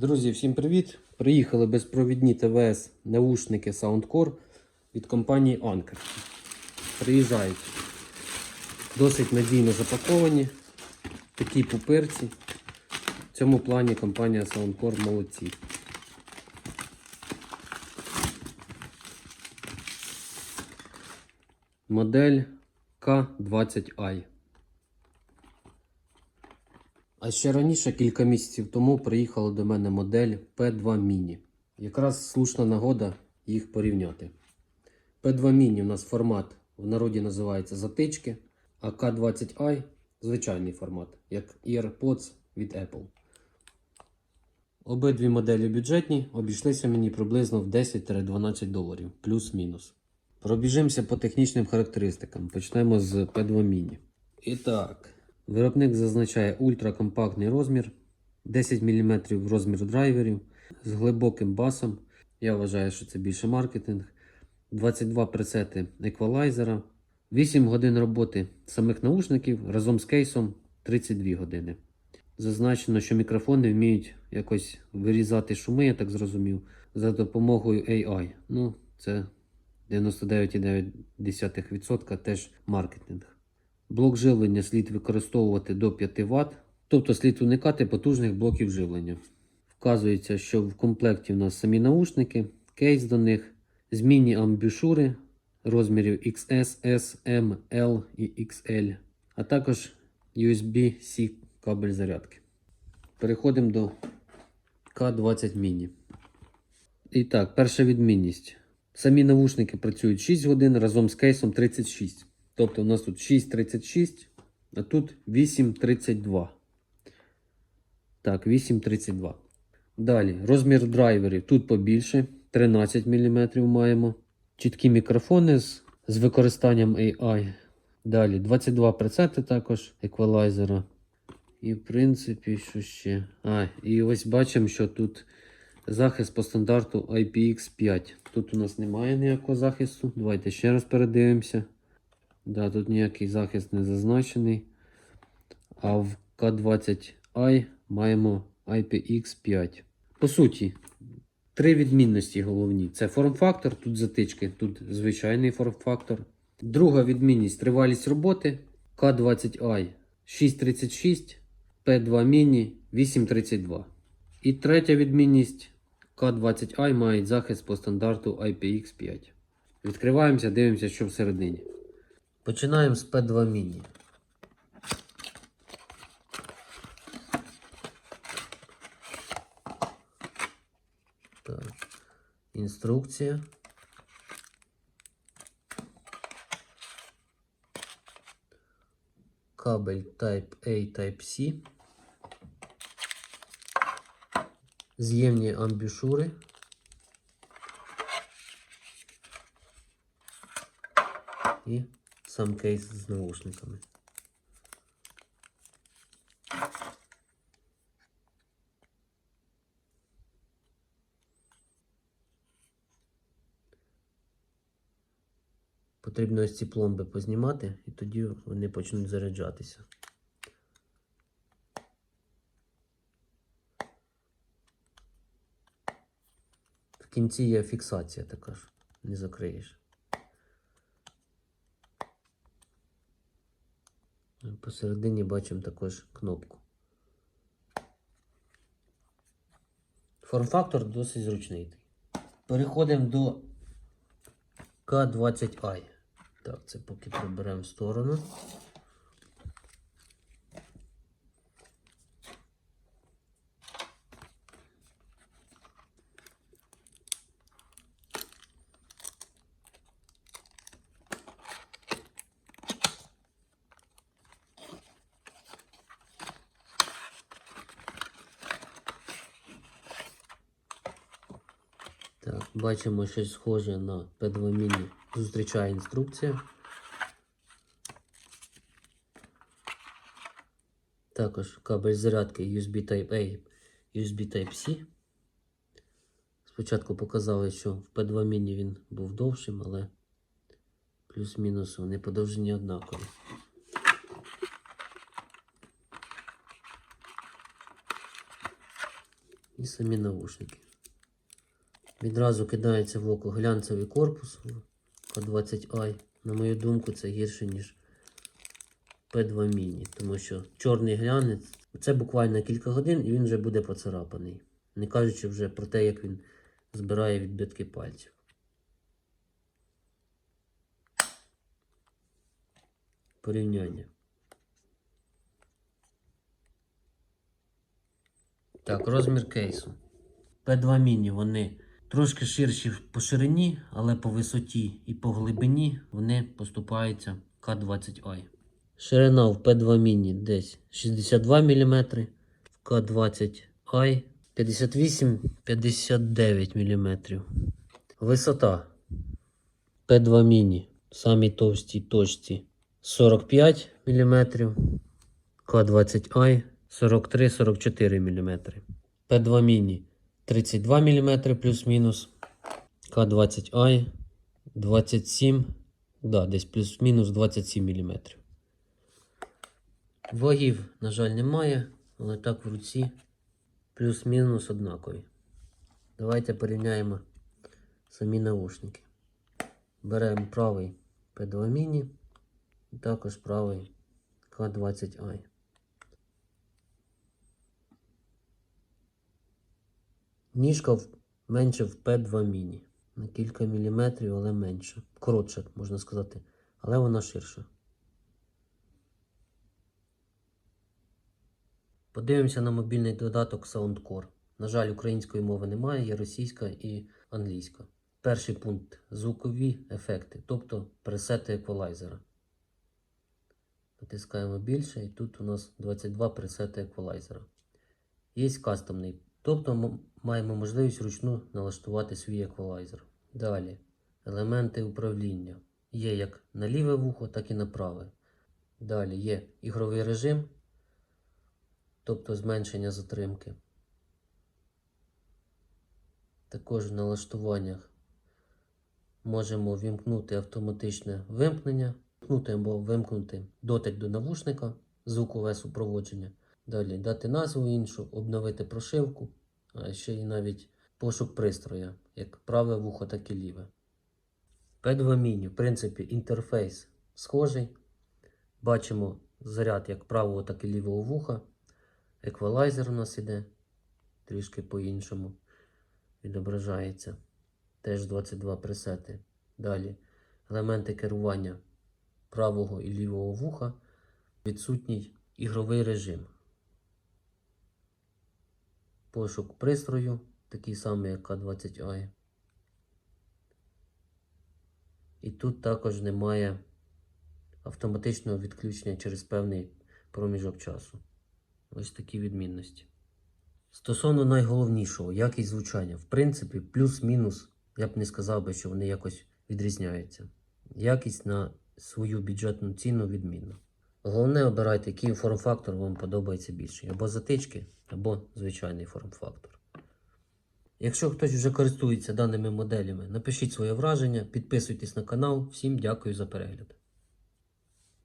Друзі, всім привіт! Приїхали безпровідні ТВС наушники Soundcore від компанії Anker. Приїжджають досить надійно запаковані, такі пупирці. В цьому плані компанія Soundcore молодці. Модель К20i. А ще раніше, кілька місяців тому, приїхала до мене модель P2 Mini. Якраз слушна нагода їх порівняти. P2 Mini у нас формат в народі називається затички, а K20i звичайний формат, як AirPods від Apple. Обидві моделі бюджетні, обійшлися мені приблизно в 10-12 доларів, плюс-мінус. Пробіжимося по технічним характеристикам. Почнемо з P2 Mini. І так, виробник зазначає ультракомпактний розмір, 10 мм розмір драйверів з глибоким басом. Я вважаю, що це більше маркетинг. 22 пресети еквалайзера, 8 годин роботи самих наушників разом з кейсом 32 години. Зазначено, що мікрофони вміють якось вирізати шуми, я так зрозумів, за допомогою AI. Ну, це 99,9% теж маркетинг. Блок живлення слід використовувати до 5 Вт, тобто слід уникати потужних блоків живлення. Вказується, що в комплекті в нас самі наушники, кейс до них, змінні амбушури розмірів XS, S, M, L і XL, а також USB-C кабель зарядки. Переходимо до K20 Mini. І так, перша відмінність. Самі навушники працюють 6 годин разом з кейсом 36. Тобто у нас тут 6.36, а тут 8.32. Так, 8.32. Далі, розмір драйверів тут побільше. 13 мм маємо. Чіткі мікрофони з, з використанням AI. Далі 22 пресети також еквалайзера. І, в принципі, що ще? А, і ось бачимо, що тут захист по стандарту IPX5. Тут у нас немає ніякого захисту. Давайте ще раз передивимося. Да, тут ніякий захист не зазначений. А в K20i маємо IPX5. По суті, три відмінності головні: це форм-фактор, тут затички, тут звичайний форм-фактор. Друга відмінність тривалість роботи K20i 636, P2 Mini 832. І третя відмінність K20i має захист по стандарту IPX5. Відкриваємося, дивимося, що всередині. Починаємо з P2 Mini. Так. Інструкція. Кабель Type A Type-C. З'ємні амбушури. І сам кейс з наушниками. Потрібно ось ці пломби познімати, і тоді вони почнуть заряджатися. В кінці є фіксація така ж, не закриєш. Посередині бачимо також кнопку. Форм-фактор досить зручний. Переходимо до К20i. Так, це поки приберемо в сторону. Так, бачимо щось схоже на P2 Mini. Зустрічає інструкція. Також кабель зарядки USB Type-A, USB Type-C. Спочатку показали, що в P2 Mini він був довшим, але плюс-мінус вони подовжені однакові. і самі наушники. Відразу кидається в око глянцевий корпус К20i. На мою думку, це гірше, ніж P2 Mini, тому що чорний глянець це буквально кілька годин і він вже буде поцарапаний. Не кажучи вже про те, як він збирає відбитки пальців. Порівняння. Так, розмір кейсу. P2 Mini вони трошки ширші по ширині, але по висоті і по глибині вони поступаються К20i. Ширина в P2 Mini десь 62 мм, в К20i 58-59 мм. Висота P2 Mini самій товстій точці 45 мм, К20i 43-44 мм. P2 Mini 32 мм плюс-мінус. К20i 27, да, десь плюс-мінус 27 мм. Вагів, на жаль, немає, але так в руці плюс-мінус однакові. Давайте порівняємо самі наушники. Беремо правий P2 Mini і також правий К20i. Ніжка менше в P2 Mini. На кілька міліметрів, але менше. Коротше, можна сказати. Але вона ширша. Подивимося на мобільний додаток Soundcore. На жаль, української мови немає, є російська і англійська. Перший пункт звукові ефекти, тобто пресети еквалайзера. Натискаємо більше, і тут у нас 22 пресети еквалайзера. Є кастомний, тобто м- маємо можливість вручну налаштувати свій еквалайзер. Далі. Елементи управління. Є як на ліве вухо, так і на праве. Далі є ігровий режим, тобто зменшення затримки. Також в налаштуваннях можемо вімкнути автоматичне вимкнення, вимкнути або вимкнути дотик до навушника, звукове супроводження. Далі дати назву іншу, обновити прошивку, а ще й навіть пошук пристроя, як праве вухо, так і ліве. P2 Mini, в принципі, інтерфейс схожий. Бачимо заряд як правого, так і лівого вуха. Еквалайзер у нас іде трішки по-іншому відображається. Теж 22 пресети. Далі елементи керування правого і лівого вуха. Відсутній ігровий режим. Пошук пристрою, такий самий, як К20i. І тут також немає автоматичного відключення через певний проміжок часу. Ось такі відмінності. Стосовно найголовнішого, якість звучання. В принципі, плюс-мінус, я б не сказав би, що вони якось відрізняються. Якість на свою бюджетну ціну відмінна. Головне обирайте, який форм-фактор вам подобається більше. Або затички, або звичайний форм-фактор. Якщо хтось вже користується даними моделями, напишіть своє враження, підписуйтесь на канал. Всім дякую за перегляд.